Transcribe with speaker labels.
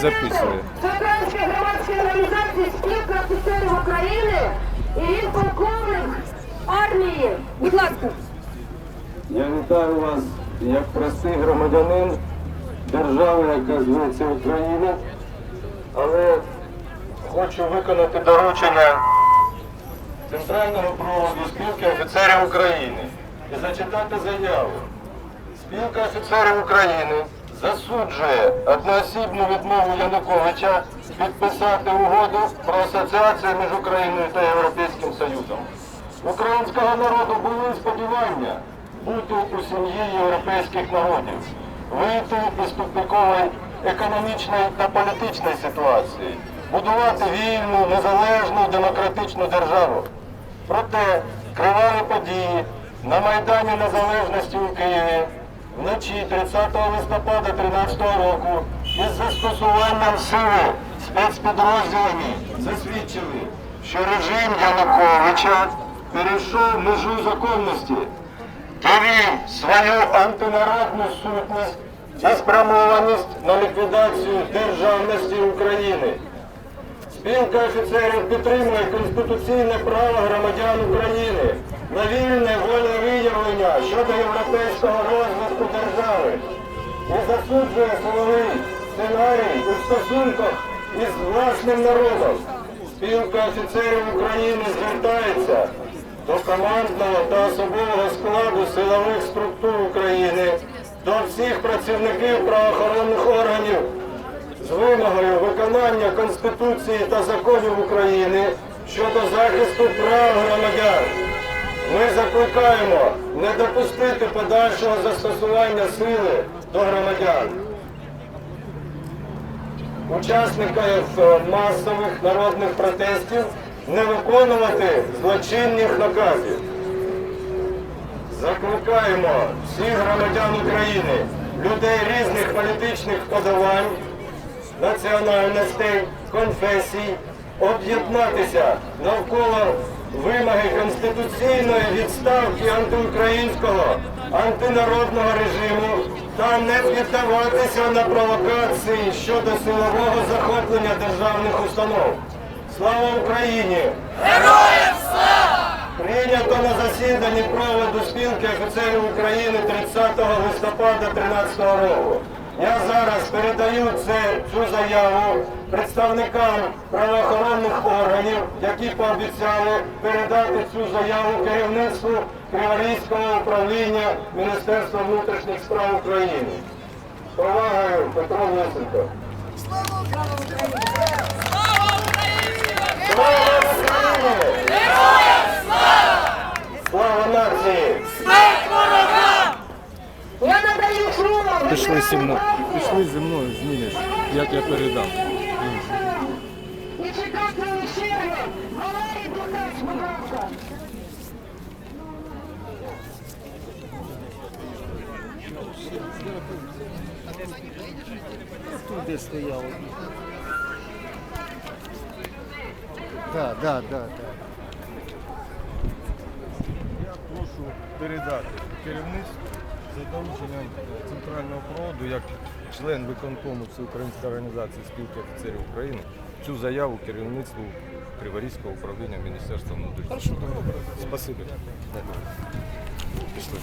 Speaker 1: записує.
Speaker 2: Всеукраїнської громадської організації спілка офіцерів України і він полковник армії. Будь ласка.
Speaker 3: Я вітаю вас як простий громадянин держави, яка зветься Україна, але хочу виконати доручення Центрального проводу спілки офіцерів України і зачитати заяву. Спілка офіцерів України засуджує одноосібну відмову Януковича підписати угоду про асоціацію між Україною та Європейським Союзом. Українського народу були сподівання бути у сім'ї європейських народів, вийти із тупикової економічної та політичної ситуації, будувати вільну, незалежну, демократичну державу. Проте криваві події на Майдані Незалежності у Києві вночі 30 листопада 2013 року із застосуванням сили спецпідрозділами засвідчили, що режим Януковича перейшов межу законності, довів свою антинародну сутність і спрямованість на ліквідацію державності України. Спілка офіцерів підтримує конституційне право громадян України на вільне вольне виявлення щодо європейського розвитку держави і засуджує силовий сценарій у стосунках із власним народом. Спілка офіцерів України звертається до командного та особового складу силових структур України, до всіх працівників правоохоронних органів з вимогою виконання Конституції та законів України щодо захисту прав громадян. Ми закликаємо не допустити подальшого застосування сили до громадян. Учасників масових народних протестів не виконувати злочинних наказів. Закликаємо всіх громадян України, людей різних політичних вподобань, національностей, конфесій, об'єднатися навколо вимоги конституційної відставки антиукраїнського, антинародного режиму та не піддаватися на провокації щодо силового захоплення державних установ. Слава Україні! Героям слава! Прийнято на засіданні проводу спілки офіцерів України 30 листопада 2013 року. Я зараз передаю це, цю заяву представникам правоохоронних органів, які пообіцяли передати цю заяву керівництву Криворізького управління Міністерства внутрішніх справ України. Повагаю Петро Лисенко. Слава Україні! Слава нації!
Speaker 2: Я надаю слово.
Speaker 1: Пішли зі мною. Пішли зі мною, знімеш, як я
Speaker 2: чекати. Валерій будь ласка.
Speaker 4: Туди стояв. Так, так, так, так.
Speaker 5: Я прошу передати керівництву за дорученням центрального проводу, як член виконкому Всеукраїнської організації спілки офіцерів України, цю заяву керівництву Криворізького управління Міністерства внутрішніх справ. Спасибі. Пішли.